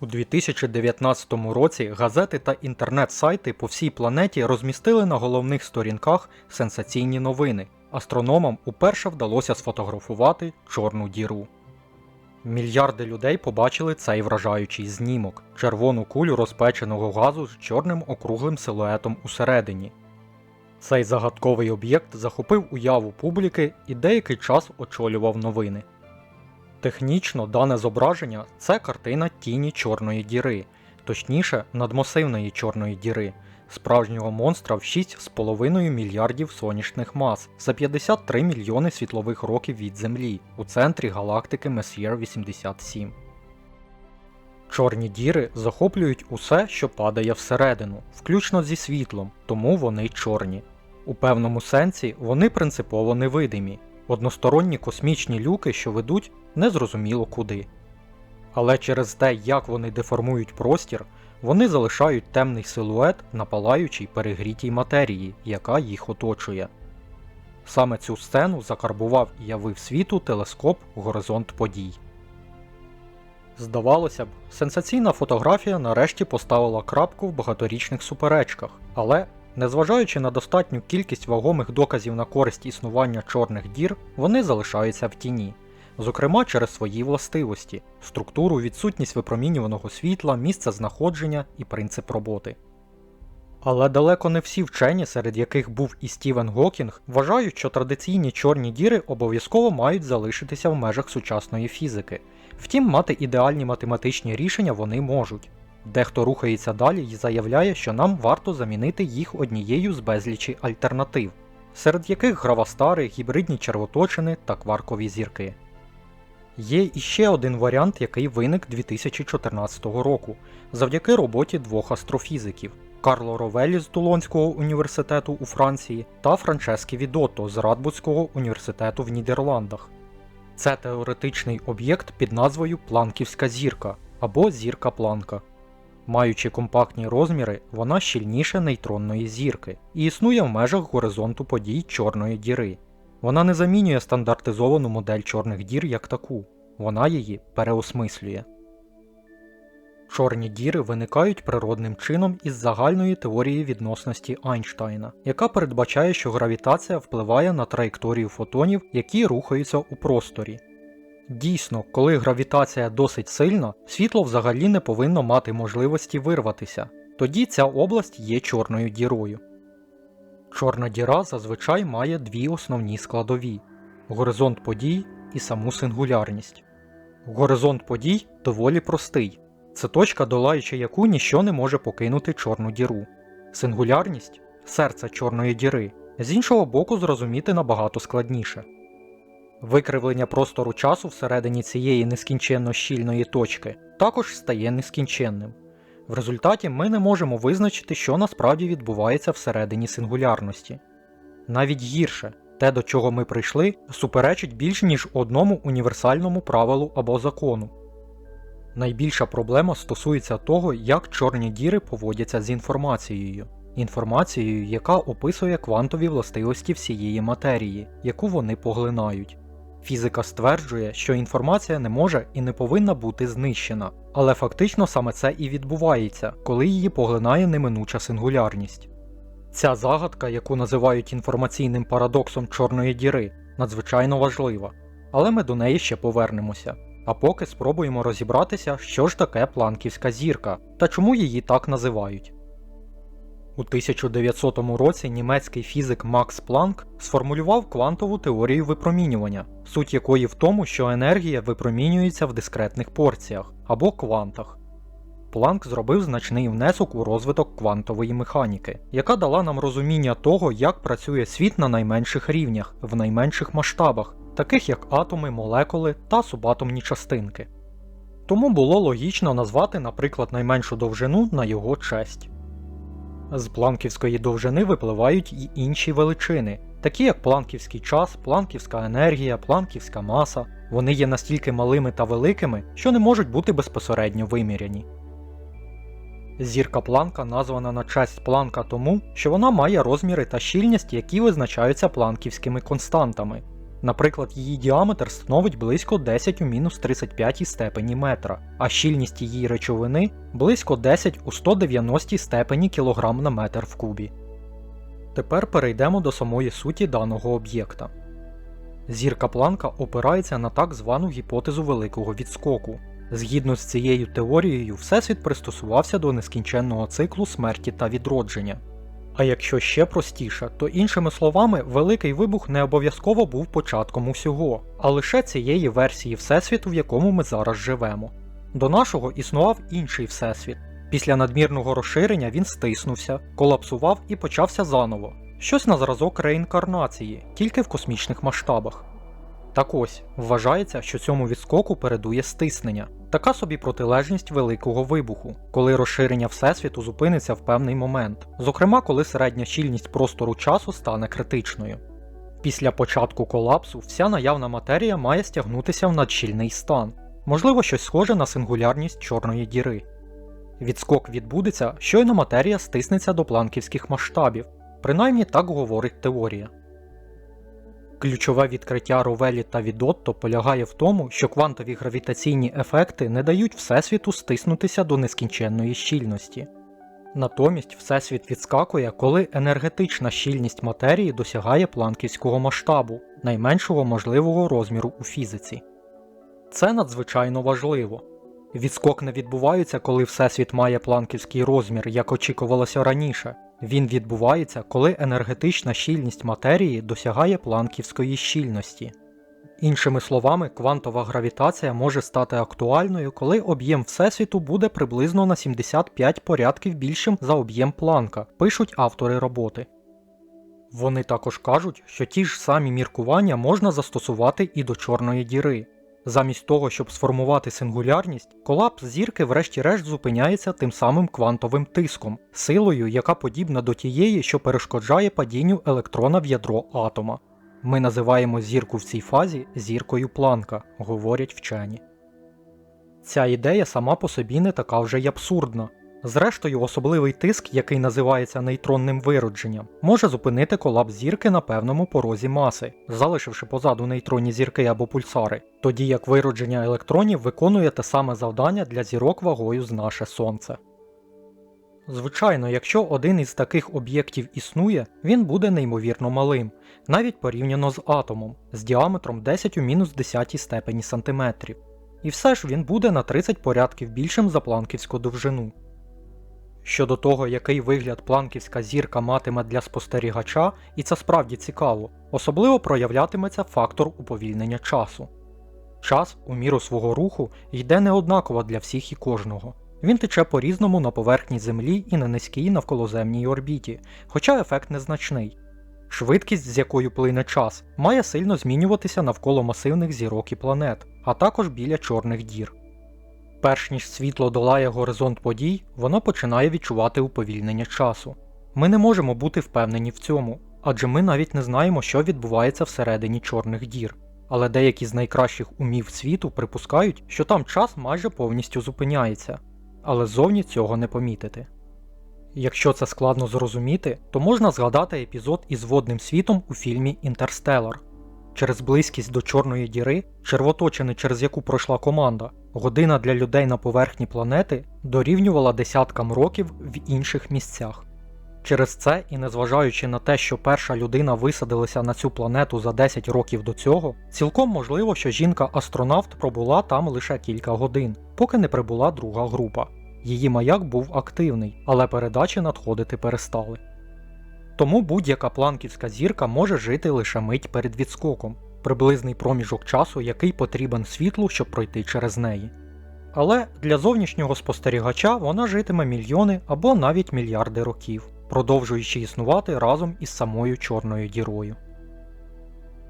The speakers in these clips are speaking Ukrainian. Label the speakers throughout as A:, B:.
A: У 2019 році газети та інтернет-сайти по всій планеті розмістили на головних сторінках сенсаційні новини. Астрономам уперше вдалося сфотографувати чорну діру. Мільярди людей побачили цей вражаючий знімок червону кулю розпеченого газу з чорним округлим силуетом усередині. Цей загадковий об'єкт захопив уяву публіки і деякий час очолював новини. Технічно дане зображення це картина тіні чорної діри, точніше надмасивної чорної діри, справжнього монстра в 6,5 мільярдів сонячних мас за 53 мільйони світлових років від Землі у центрі галактики Messier 87. Чорні діри захоплюють усе, що падає всередину, включно зі світлом, тому вони чорні. У певному сенсі вони принципово невидимі, односторонні космічні люки, що ведуть незрозуміло куди. Але через те, як вони деформують простір, вони залишають темний силует на палаючій перегрітій матерії, яка їх оточує. Саме цю сцену закарбував і явив світу телескоп Горизонт подій. Здавалося б, сенсаційна фотографія нарешті поставила крапку в багаторічних суперечках, але, незважаючи на достатню кількість вагомих доказів на користь існування чорних дір, вони залишаються в тіні, зокрема через свої властивості, структуру, відсутність випромінюваного світла, місце знаходження і принцип роботи. Але далеко не всі вчені, серед яких був і Стівен Гокінг, вважають, що традиційні чорні діри обов'язково мають залишитися в межах сучасної фізики. Втім, мати ідеальні математичні рішення вони можуть. Дехто рухається далі і заявляє, що нам варто замінити їх однією з безлічі альтернатив, серед яких гравастари, гібридні червоточини та кваркові зірки. Є іще один варіант, який виник 2014 року, завдяки роботі двох астрофізиків Карло Ровелі з Тулонського університету у Франції та Франческі Відотто з Радбудського університету в Нідерландах. Це теоретичний об'єкт під назвою Планківська зірка або зірка Планка. Маючи компактні розміри, вона щільніше нейтронної зірки і існує в межах горизонту подій Чорної діри. Вона не замінює стандартизовану модель чорних дір як таку, вона її переосмислює. Чорні діри виникають природним чином із загальної теорії відносності Айнштайна, яка передбачає, що гравітація впливає на траєкторію фотонів, які рухаються у просторі. Дійсно, коли гравітація досить сильна, світло взагалі не повинно мати можливості вирватися, тоді ця область є чорною дірою. Чорна діра зазвичай має дві основні складові горизонт подій і саму сингулярність. Горизонт подій доволі простий. Це точка, долаючи яку ніщо не може покинути чорну діру. Сингулярність серце чорної діри, з іншого боку, зрозуміти набагато складніше. Викривлення простору часу всередині цієї нескінченно щільної точки також стає нескінченним. В результаті ми не можемо визначити, що насправді відбувається всередині сингулярності. Навіть гірше, те, до чого ми прийшли, суперечить більш ніж одному універсальному правилу або закону. Найбільша проблема стосується того, як чорні діри поводяться з інформацією. Інформацією, яка описує квантові властивості всієї матерії, яку вони поглинають. Фізика стверджує, що інформація не може і не повинна бути знищена, але фактично саме це і відбувається, коли її поглинає неминуча сингулярність. Ця загадка, яку називають інформаційним парадоксом Чорної діри, надзвичайно важлива, але ми до неї ще повернемося. А поки спробуємо розібратися, що ж таке планківська зірка та чому її так називають. У 1900 році німецький фізик Макс Планк сформулював квантову теорію випромінювання, суть якої в тому, що енергія випромінюється в дискретних порціях або квантах. Планк зробив значний внесок у розвиток квантової механіки, яка дала нам розуміння того, як працює світ на найменших рівнях, в найменших масштабах, таких як атоми, молекули та субатомні частинки. Тому було логічно назвати, наприклад, найменшу довжину на його честь. З планківської довжини випливають й інші величини, такі як планківський час, планківська енергія, планківська маса. Вони є настільки малими та великими, що не можуть бути безпосередньо виміряні. Зірка планка названа на честь планка тому, що вона має розміри та щільність, які визначаються планківськими константами. Наприклад, її діаметр становить близько 10 у мінус 35 степені метра, а щільність її речовини близько 10 у 190 степені кілограм на метр в кубі. Тепер перейдемо до самої суті даного об'єкта. Зірка Планка опирається на так звану гіпотезу великого відскоку. Згідно з цією теорією, Всесвіт пристосувався до нескінченного циклу смерті та відродження. А якщо ще простіше, то іншими словами, великий вибух не обов'язково був початком усього, а лише цієї версії Всесвіту, в якому ми зараз живемо. До нашого існував інший всесвіт. Після надмірного розширення він стиснувся, колапсував і почався заново. Щось на зразок реінкарнації, тільки в космічних масштабах. Так ось, вважається, що цьому відскоку передує стиснення, така собі протилежність великого вибуху, коли розширення Всесвіту зупиниться в певний момент, зокрема коли середня щільність простору часу стане критичною. Після початку колапсу вся наявна матерія має стягнутися в надщільний стан, можливо, щось схоже на сингулярність чорної діри. Відскок відбудеться, щойно матерія стиснеться до планківських масштабів, принаймні так говорить теорія. Ключове відкриття Ровелі та Відотто полягає в тому, що квантові гравітаційні ефекти не дають Всесвіту стиснутися до нескінченної щільності. Натомість Всесвіт відскакує, коли енергетична щільність матерії досягає планківського масштабу, найменшого можливого розміру у фізиці. Це надзвичайно важливо. Відскок не відбувається, коли Всесвіт має планківський розмір, як очікувалося раніше. Він відбувається, коли енергетична щільність матерії досягає планківської щільності. Іншими словами, квантова гравітація може стати актуальною, коли об'єм Всесвіту буде приблизно на 75 порядків більшим за об'єм Планка, пишуть автори роботи. Вони також кажуть, що ті ж самі міркування можна застосувати і до Чорної діри. Замість того, щоб сформувати сингулярність, колапс зірки врешті-решт зупиняється тим самим квантовим тиском, силою, яка подібна до тієї, що перешкоджає падінню електрона в ядро атома. Ми називаємо зірку в цій фазі зіркою Планка, говорять вчені. Ця ідея сама по собі не така вже й абсурдна. Зрештою, особливий тиск, який називається нейтронним виродженням, може зупинити колапс зірки на певному порозі маси, залишивши позаду нейтронні зірки або пульсари, тоді як виродження електронів виконує те саме завдання для зірок вагою з наше Сонце. Звичайно, якщо один із таких об'єктів існує, він буде неймовірно малим, навіть порівняно з атомом, з діаметром 10 у мінус 10 степені сантиметрів. І все ж він буде на 30 порядків більшим за планківську довжину. Щодо того, який вигляд планківська зірка матиме для спостерігача, і це справді цікаво, особливо проявлятиметься фактор уповільнення часу. Час, у міру свого руху, йде неоднаково для всіх і кожного. Він тече по-різному на поверхні Землі і на низькій навколоземній орбіті, хоча ефект незначний. Швидкість, з якою плине час, має сильно змінюватися навколо масивних зірок і планет, а також біля чорних дір. Перш ніж світло долає горизонт подій, воно починає відчувати уповільнення часу. Ми не можемо бути впевнені в цьому, адже ми навіть не знаємо, що відбувається всередині чорних дір. Але деякі з найкращих умів світу припускають, що там час майже повністю зупиняється, але ззовні цього не помітити. Якщо це складно зрозуміти, то можна згадати епізод із водним світом у фільмі Інтерстелар. Через близькість до Чорної діри, червоточини, через яку пройшла команда, година для людей на поверхні планети дорівнювала десяткам років в інших місцях. Через це, і незважаючи на те, що перша людина висадилася на цю планету за 10 років до цього, цілком можливо, що жінка-астронавт пробула там лише кілька годин, поки не прибула друга група. Її маяк був активний, але передачі надходити перестали. Тому будь-яка планківська зірка може жити лише мить перед відскоком, приблизний проміжок часу, який потрібен світлу, щоб пройти через неї. Але для зовнішнього спостерігача вона житиме мільйони або навіть мільярди років, продовжуючи існувати разом із самою Чорною дірою.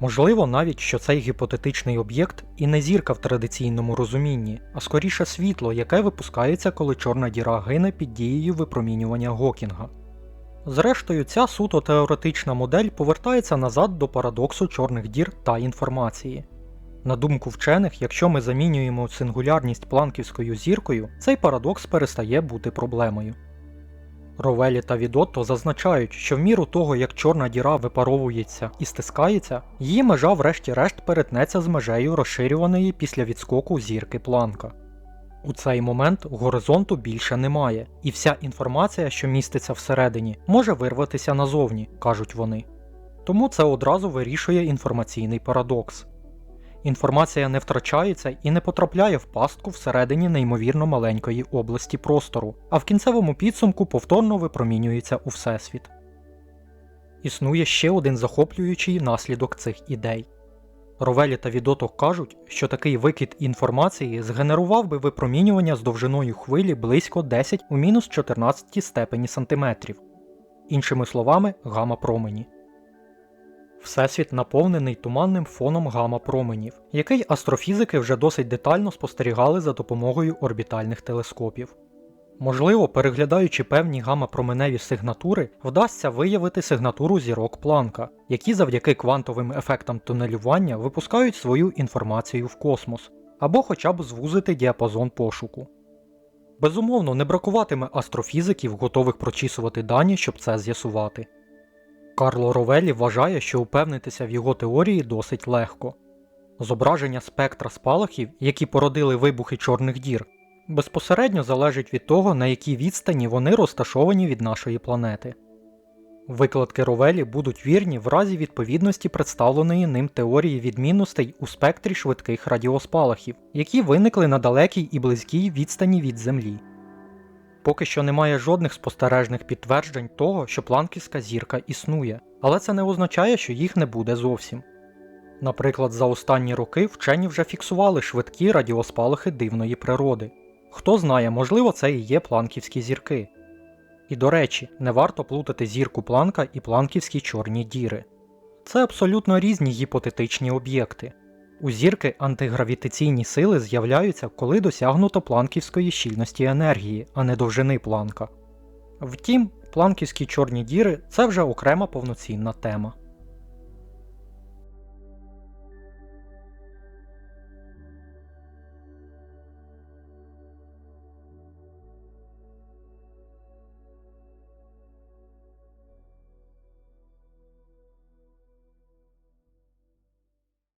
A: Можливо навіть, що цей гіпотетичний об'єкт і не зірка в традиційному розумінні, а скоріше світло, яке випускається, коли чорна діра гине під дією випромінювання Гокінга. Зрештою, ця суто теоретична модель повертається назад до парадоксу чорних дір та інформації. На думку вчених, якщо ми замінюємо сингулярність планківською зіркою, цей парадокс перестає бути проблемою. Ровелі та Відотто зазначають, що в міру того, як чорна діра випаровується і стискається, її межа врешті-решт перетнеться з межею розширюваної після відскоку зірки планка. У цей момент горизонту більше немає, і вся інформація, що міститься всередині, може вирватися назовні, кажуть вони. Тому це одразу вирішує інформаційний парадокс. Інформація не втрачається і не потрапляє в пастку всередині неймовірно маленької області простору, а в кінцевому підсумку повторно випромінюється у Всесвіт. Існує ще один захоплюючий наслідок цих ідей. Ровелі та Відото кажуть, що такий викид інформації згенерував би випромінювання з довжиною хвилі близько 10 у мінус 14 степені сантиметрів, іншими словами, гама промені. Всесвіт наповнений туманним фоном гама променів, який астрофізики вже досить детально спостерігали за допомогою орбітальних телескопів. Можливо, переглядаючи певні гама-променеві сигнатури, вдасться виявити сигнатуру зірок Планка, які завдяки квантовим ефектам тунелювання випускають свою інформацію в космос, або хоча б звузити діапазон пошуку. Безумовно, не бракуватиме астрофізиків, готових прочісувати дані, щоб це з'ясувати. Карло Ровелі вважає, що упевнитися в його теорії досить легко. Зображення спектра спалахів, які породили вибухи чорних дір, безпосередньо залежить від того, на якій відстані вони розташовані від нашої планети. Викладки Ровелі будуть вірні в разі відповідності представленої ним теорії відмінностей у спектрі швидких радіоспалахів, які виникли на далекій і близькій відстані від Землі. Поки що немає жодних спостережних підтверджень того, що планківська зірка існує, але це не означає, що їх не буде зовсім. Наприклад, за останні роки вчені вже фіксували швидкі радіоспалахи дивної природи. Хто знає, можливо, це і є планківські зірки. І до речі, не варто плутати зірку планка і планківські чорні діри. Це абсолютно різні гіпотетичні об'єкти. У зірки антигравітаційні сили з'являються, коли досягнуто планківської щільності енергії, а не довжини планка. Втім, планківські чорні діри це вже окрема повноцінна тема.